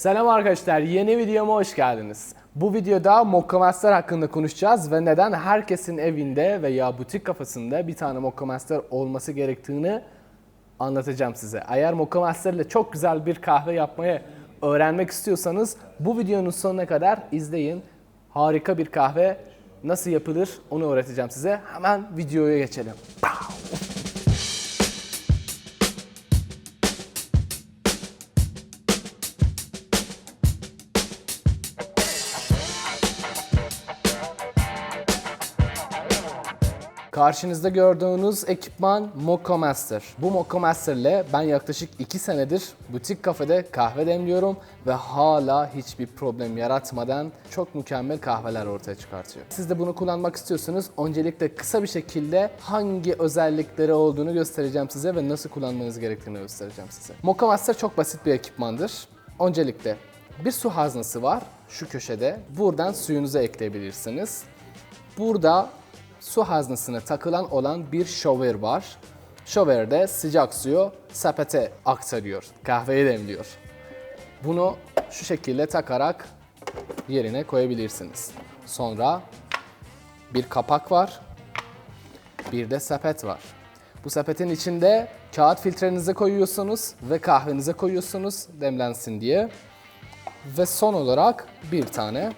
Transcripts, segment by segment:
Selam arkadaşlar, yeni videoma hoş geldiniz. Bu videoda Mokkamaster hakkında konuşacağız ve neden herkesin evinde veya butik kafasında bir tane Mokkamaster olması gerektiğini anlatacağım size. Eğer Mokkamaster ile çok güzel bir kahve yapmayı öğrenmek istiyorsanız bu videonun sonuna kadar izleyin. Harika bir kahve nasıl yapılır onu öğreteceğim size. Hemen videoya geçelim. Karşınızda gördüğünüz ekipman Mocha Master. Bu Mocha Master ile ben yaklaşık 2 senedir butik kafede kahve demliyorum ve hala hiçbir problem yaratmadan çok mükemmel kahveler ortaya çıkartıyor. Siz de bunu kullanmak istiyorsanız öncelikle kısa bir şekilde hangi özellikleri olduğunu göstereceğim size ve nasıl kullanmanız gerektiğini göstereceğim size. Mocha Master çok basit bir ekipmandır. Öncelikle bir su haznesi var şu köşede. Buradan suyunuzu ekleyebilirsiniz. Burada su haznesine takılan olan bir şover var. Şoverde sıcak suyu sepete aktarıyor, kahveyi demliyor. Bunu şu şekilde takarak yerine koyabilirsiniz. Sonra bir kapak var, bir de sepet var. Bu sepetin içinde kağıt filtrenizi koyuyorsunuz ve kahvenize koyuyorsunuz demlensin diye. Ve son olarak bir tane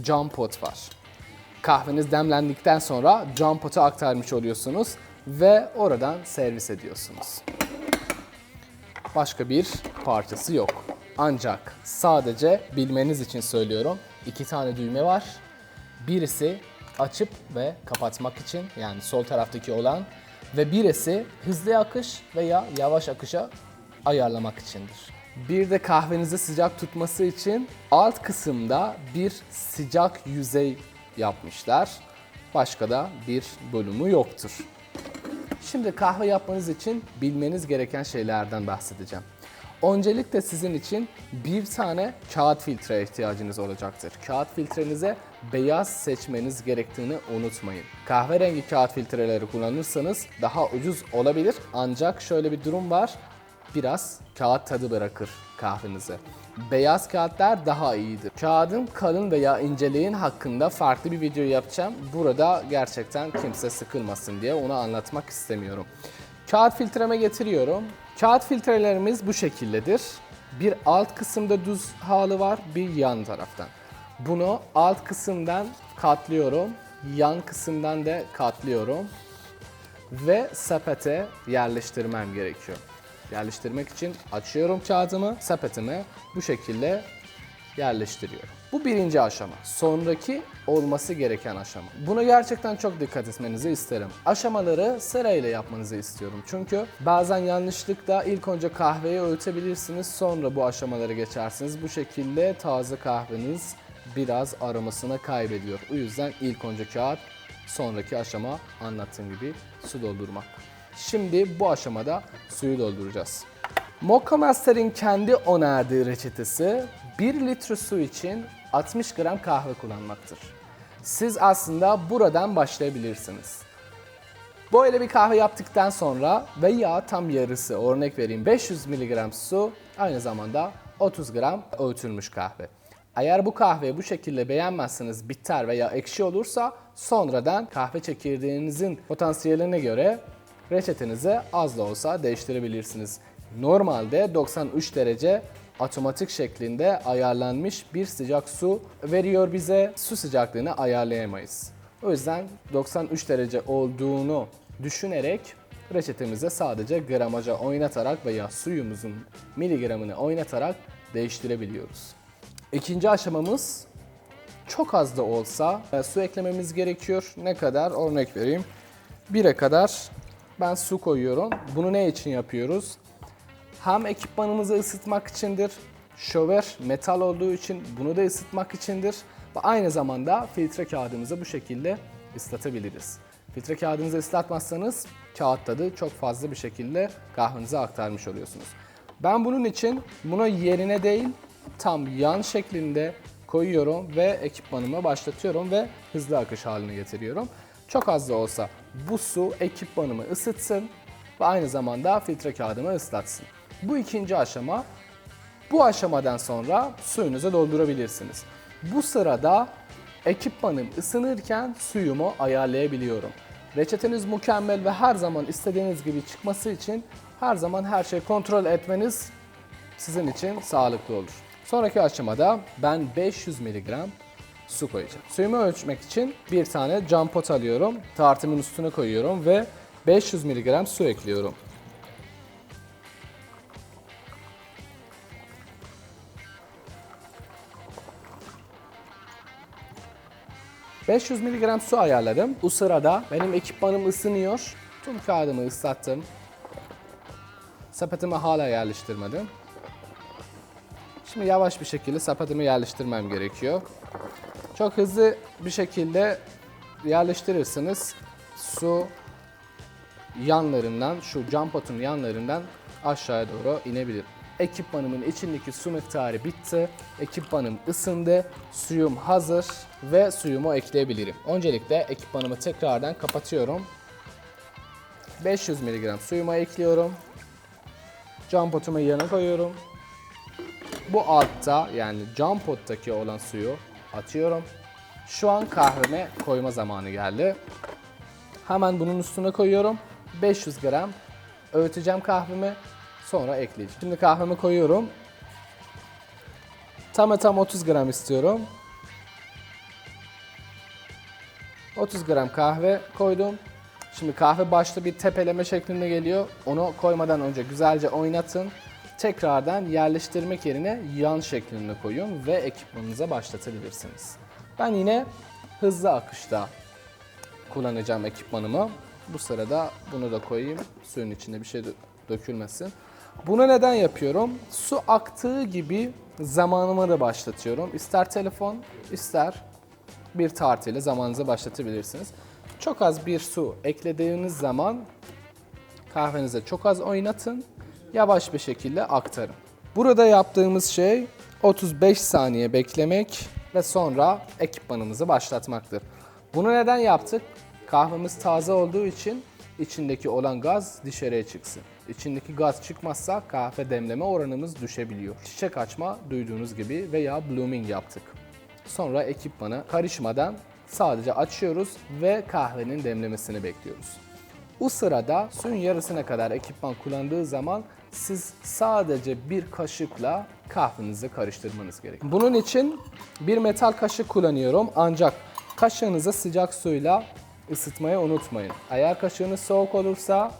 cam pot var. Kahveniz demlendikten sonra cam pota aktarmış oluyorsunuz ve oradan servis ediyorsunuz. Başka bir parçası yok. Ancak sadece bilmeniz için söylüyorum. iki tane düğme var. Birisi açıp ve kapatmak için yani sol taraftaki olan ve birisi hızlı akış veya yavaş akışa ayarlamak içindir. Bir de kahvenizi sıcak tutması için alt kısımda bir sıcak yüzey yapmışlar. Başka da bir bölümü yoktur. Şimdi kahve yapmanız için bilmeniz gereken şeylerden bahsedeceğim. Öncelikle sizin için bir tane kağıt filtre ihtiyacınız olacaktır. Kağıt filtrenize beyaz seçmeniz gerektiğini unutmayın. Kahverengi kağıt filtreleri kullanırsanız daha ucuz olabilir ancak şöyle bir durum var. Biraz kağıt tadı bırakır kahvenize. Beyaz kağıtlar daha iyidir. Kağıdın kalın veya inceliğin hakkında farklı bir video yapacağım. Burada gerçekten kimse sıkılmasın diye onu anlatmak istemiyorum. Kağıt filtreme getiriyorum. Kağıt filtrelerimiz bu şekildedir. Bir alt kısımda düz halı var, bir yan taraftan. Bunu alt kısımdan katlıyorum, yan kısımdan da katlıyorum ve sepete yerleştirmem gerekiyor. Yerleştirmek için açıyorum kağıdımı, sepetime bu şekilde yerleştiriyorum. Bu birinci aşama. Sonraki olması gereken aşama. Buna gerçekten çok dikkat etmenizi isterim. Aşamaları sırayla yapmanızı istiyorum. Çünkü bazen yanlışlıkla ilk önce kahveyi öğütebilirsiniz, sonra bu aşamaları geçersiniz. Bu şekilde taze kahveniz biraz aromasını kaybediyor. O yüzden ilk önce kağıt, sonraki aşama anlattığım gibi su doldurmak. Şimdi bu aşamada suyu dolduracağız. Mocha Master'in kendi önerdiği reçetesi 1 litre su için 60 gram kahve kullanmaktır. Siz aslında buradan başlayabilirsiniz. Böyle bir kahve yaptıktan sonra veya tam yarısı örnek vereyim 500 mg su aynı zamanda 30 gram öğütülmüş kahve. Eğer bu kahveyi bu şekilde beğenmezseniz bitter veya ekşi olursa sonradan kahve çekirdeğinizin potansiyeline göre reçetenizi az da olsa değiştirebilirsiniz. Normalde 93 derece otomatik şeklinde ayarlanmış bir sıcak su veriyor bize. Su sıcaklığını ayarlayamayız. O yüzden 93 derece olduğunu düşünerek reçetemize sadece gramaja oynatarak veya suyumuzun miligramını oynatarak değiştirebiliyoruz. İkinci aşamamız çok az da olsa e, su eklememiz gerekiyor. Ne kadar? Örnek vereyim. 1'e kadar ben su koyuyorum. Bunu ne için yapıyoruz? Hem ekipmanımızı ısıtmak içindir. Şöver metal olduğu için bunu da ısıtmak içindir. Ve aynı zamanda filtre kağıdımızı bu şekilde ıslatabiliriz. Filtre kağıdınızı ıslatmazsanız kağıt tadı çok fazla bir şekilde kahvenize aktarmış oluyorsunuz. Ben bunun için bunu yerine değil tam yan şeklinde koyuyorum ve ekipmanımı başlatıyorum ve hızlı akış haline getiriyorum. Çok az da olsa bu su ekipmanımı ısıtsın ve aynı zamanda filtre kağıdımı ıslatsın. Bu ikinci aşama Bu aşamadan sonra suyunuzu doldurabilirsiniz. Bu sırada ekipmanım ısınırken suyumu ayarlayabiliyorum. Reçeteniz mükemmel ve her zaman istediğiniz gibi çıkması için her zaman her şeyi kontrol etmeniz sizin için sağlıklı olur. Sonraki aşamada ben 500 mg su koyacağım. Suyumu ölçmek için bir tane cam pot alıyorum. Tartımın üstüne koyuyorum ve 500 mg su ekliyorum. ...500 mg su ayarladım. Bu sırada benim ekipmanım ısınıyor. Tüm kağıdımı ıslattım. Sepetimi hala yerleştirmedim. Şimdi yavaş bir şekilde sepetimi yerleştirmem gerekiyor. Çok hızlı bir şekilde yerleştirirsiniz. Su yanlarından, şu cam potun yanlarından aşağıya doğru inebilir. Ekipmanımın içindeki su miktarı bitti. Ekipmanım ısındı. Suyum hazır ve suyumu ekleyebilirim. Öncelikle ekipmanımı tekrardan kapatıyorum. 500 mg suyumu ekliyorum. Cam potumu yanına koyuyorum. Bu altta yani cam pottaki olan suyu atıyorum. Şu an kahveme koyma zamanı geldi. Hemen bunun üstüne koyuyorum. 500 gram öğüteceğim kahvemi. Sonra ekleyeceğim. Şimdi kahvemi koyuyorum. Tam tam 30 gram istiyorum. 30 gram kahve koydum. Şimdi kahve başta bir tepeleme şeklinde geliyor. Onu koymadan önce güzelce oynatın. Tekrardan yerleştirmek yerine yan şeklinde koyun ve ekipmanınıza başlatabilirsiniz. Ben yine hızlı akışta kullanacağım ekipmanımı. Bu sırada bunu da koyayım. Suyun içinde bir şey dö- dökülmesin. Bunu neden yapıyorum? Su aktığı gibi zamanımı da başlatıyorum. İster telefon, ister bir tartıyla zamanınızı başlatabilirsiniz. Çok az bir su eklediğiniz zaman kahvenize çok az oynatın. Yavaş bir şekilde aktarın. Burada yaptığımız şey 35 saniye beklemek ve sonra ekipmanımızı başlatmaktır. Bunu neden yaptık? Kahvemiz taze olduğu için içindeki olan gaz dışarıya çıksın. İçindeki gaz çıkmazsa kahve demleme oranımız düşebiliyor. Çiçek açma duyduğunuz gibi veya blooming yaptık. Sonra ekipmanı karışmadan sadece açıyoruz ve kahvenin demlemesini bekliyoruz. Bu sırada suyun yarısına kadar ekipman kullandığı zaman siz sadece bir kaşıkla kahvenizi karıştırmanız gerekiyor. Bunun için bir metal kaşık kullanıyorum ancak kaşığınızı sıcak suyla ısıtmayı unutmayın. Eğer kaşığınız soğuk olursa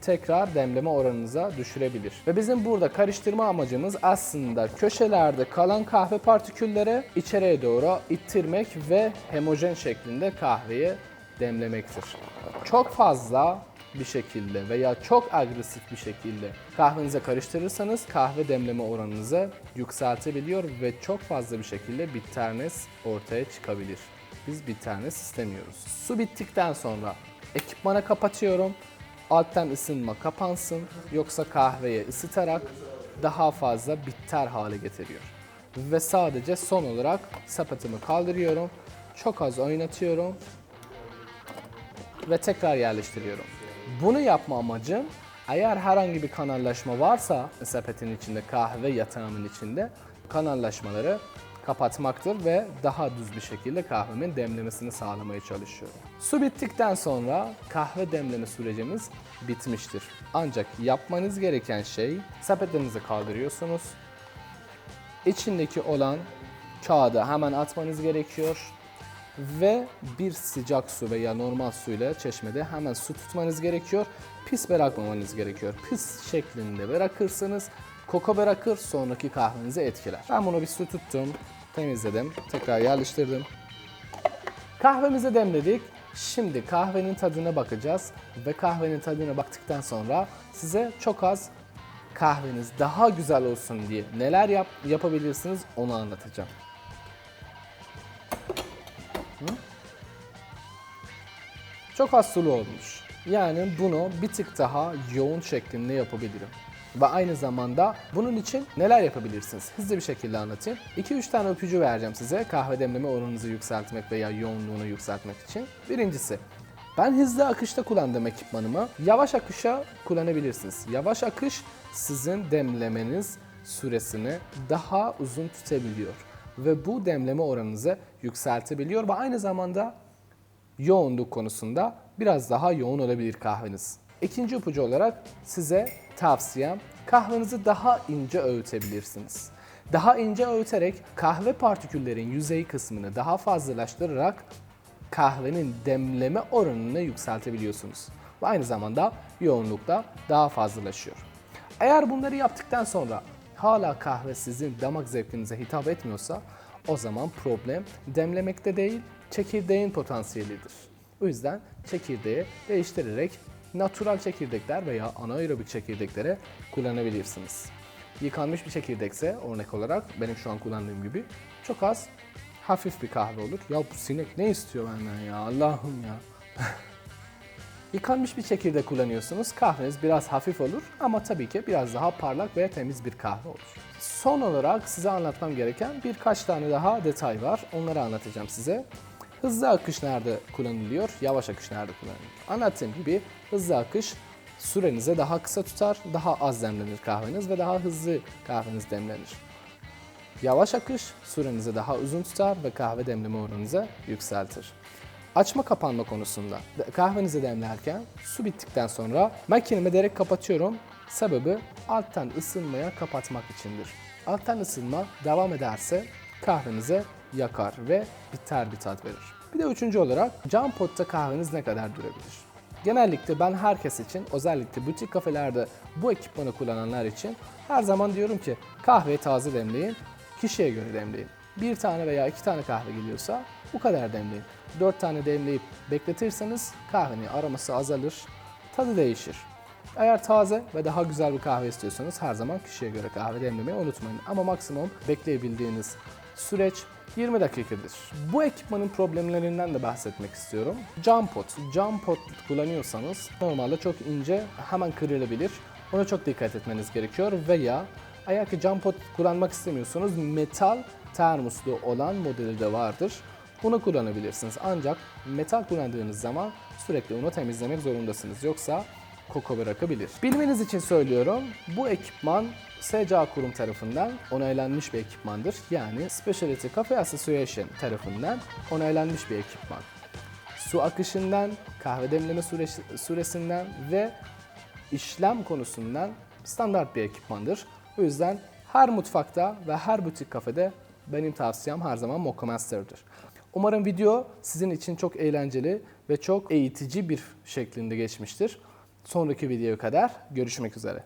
tekrar demleme oranınıza düşürebilir. Ve bizim burada karıştırma amacımız aslında köşelerde kalan kahve partikülleri içeriye doğru ittirmek ve homojen şeklinde kahveyi demlemektir. Çok fazla bir şekilde veya çok agresif bir şekilde kahvenize karıştırırsanız kahve demleme oranınızı yükseltebiliyor ve çok fazla bir şekilde bitternes ortaya çıkabilir. Biz bitternes istemiyoruz. Su bittikten sonra ekipmana kapatıyorum. Alttan ısınma kapansın yoksa kahveyi ısıtarak daha fazla bitter hale getiriyor. Ve sadece son olarak sepetimi kaldırıyorum. Çok az oynatıyorum ve tekrar yerleştiriyorum. Bunu yapma amacım eğer herhangi bir kanallaşma varsa sepetin içinde kahve yatağımın içinde kanallaşmaları kapatmaktır ve daha düz bir şekilde kahvemin demlemesini sağlamaya çalışıyorum. Su bittikten sonra kahve demleme sürecimiz bitmiştir. Ancak yapmanız gereken şey sepetinizi kaldırıyorsunuz. İçindeki olan kağıdı hemen atmanız gerekiyor ve bir sıcak su veya normal suyla çeşmede hemen su tutmanız gerekiyor. Pis bırakmamanız gerekiyor. Pis şeklinde bırakırsanız koku bırakır sonraki kahvenizi etkiler. Ben bunu bir su tuttum, temizledim, tekrar yerleştirdim. Kahvemizi demledik. Şimdi kahvenin tadına bakacağız ve kahvenin tadına baktıktan sonra size çok az kahveniz daha güzel olsun diye neler yap yapabilirsiniz onu anlatacağım. Çok az olmuş. Yani bunu bir tık daha yoğun şeklinde yapabilirim. Ve aynı zamanda bunun için neler yapabilirsiniz? Hızlı bir şekilde anlatayım. 2-3 tane öpücü vereceğim size kahve demleme oranınızı yükseltmek veya yoğunluğunu yükseltmek için. Birincisi, ben hızlı akışta kullandığım ekipmanımı yavaş akışa kullanabilirsiniz. Yavaş akış sizin demlemeniz süresini daha uzun tutabiliyor. Ve bu demleme oranınızı yükseltebiliyor ve aynı zamanda yoğunluk konusunda biraz daha yoğun olabilir kahveniz. İkinci ipucu olarak size tavsiyem kahvenizi daha ince öğütebilirsiniz. Daha ince öğüterek kahve partiküllerin yüzey kısmını daha fazlalaştırarak kahvenin demleme oranını yükseltebiliyorsunuz. Ve aynı zamanda yoğunlukta daha fazlalaşıyor. Eğer bunları yaptıktan sonra hala kahve sizin damak zevkinize hitap etmiyorsa o zaman problem demlemekte değil, çekirdeğin potansiyelidir. O yüzden çekirdeği değiştirerek natural çekirdekler veya anaerobik çekirdeklere kullanabilirsiniz. Yıkanmış bir çekirdekse örnek olarak benim şu an kullandığım gibi çok az hafif bir kahve olur. Ya bu sinek ne istiyor benden ya Allah'ım ya. Yıkanmış bir çekirdek kullanıyorsunuz. Kahveniz biraz hafif olur ama tabii ki biraz daha parlak ve temiz bir kahve olur. Son olarak size anlatmam gereken birkaç tane daha detay var. Onları anlatacağım size. Hızlı akış nerede kullanılıyor, yavaş akış nerede kullanılıyor? Anlattığım gibi hızlı akış sürenize daha kısa tutar, daha az demlenir kahveniz ve daha hızlı kahveniz demlenir. Yavaş akış sürenizi daha uzun tutar ve kahve demleme oranınızı yükseltir. Açma kapanma konusunda kahvenizi demlerken su bittikten sonra makinemi direkt kapatıyorum. Sebebi alttan ısınmaya kapatmak içindir. Alttan ısınma devam ederse kahvenize yakar ve biter bir tat verir. Bir de üçüncü olarak cam potta kahveniz ne kadar durabilir? Genellikle ben herkes için özellikle butik kafelerde bu ekipmanı kullananlar için her zaman diyorum ki kahveyi taze demleyin, kişiye göre demleyin. Bir tane veya iki tane kahve geliyorsa bu kadar demleyin. Dört tane demleyip bekletirseniz kahvenin aroması azalır, tadı değişir. Eğer taze ve daha güzel bir kahve istiyorsanız her zaman kişiye göre kahve demlemeyi unutmayın. Ama maksimum bekleyebildiğiniz süreç 20 dakikadır. Bu ekipmanın problemlerinden de bahsetmek istiyorum. Cam pot. Cam pot kullanıyorsanız normalde çok ince hemen kırılabilir. Ona çok dikkat etmeniz gerekiyor veya eğer ki cam pot kullanmak istemiyorsanız metal termoslu olan modeli de vardır. Bunu kullanabilirsiniz. Ancak metal kullandığınız zaman sürekli onu temizlemek zorundasınız. Yoksa koku bırakabilir. Bilmeniz için söylüyorum. Bu ekipman SCA kurum tarafından onaylanmış bir ekipmandır. Yani Specialty Cafe Association tarafından onaylanmış bir ekipman. Su akışından, kahve demleme süresi- süresinden ve işlem konusundan standart bir ekipmandır. O yüzden her mutfakta ve her butik kafede benim tavsiyem her zaman Mocha Master'dır. Umarım video sizin için çok eğlenceli ve çok eğitici bir şeklinde geçmiştir. Sonraki videoya kadar görüşmek üzere.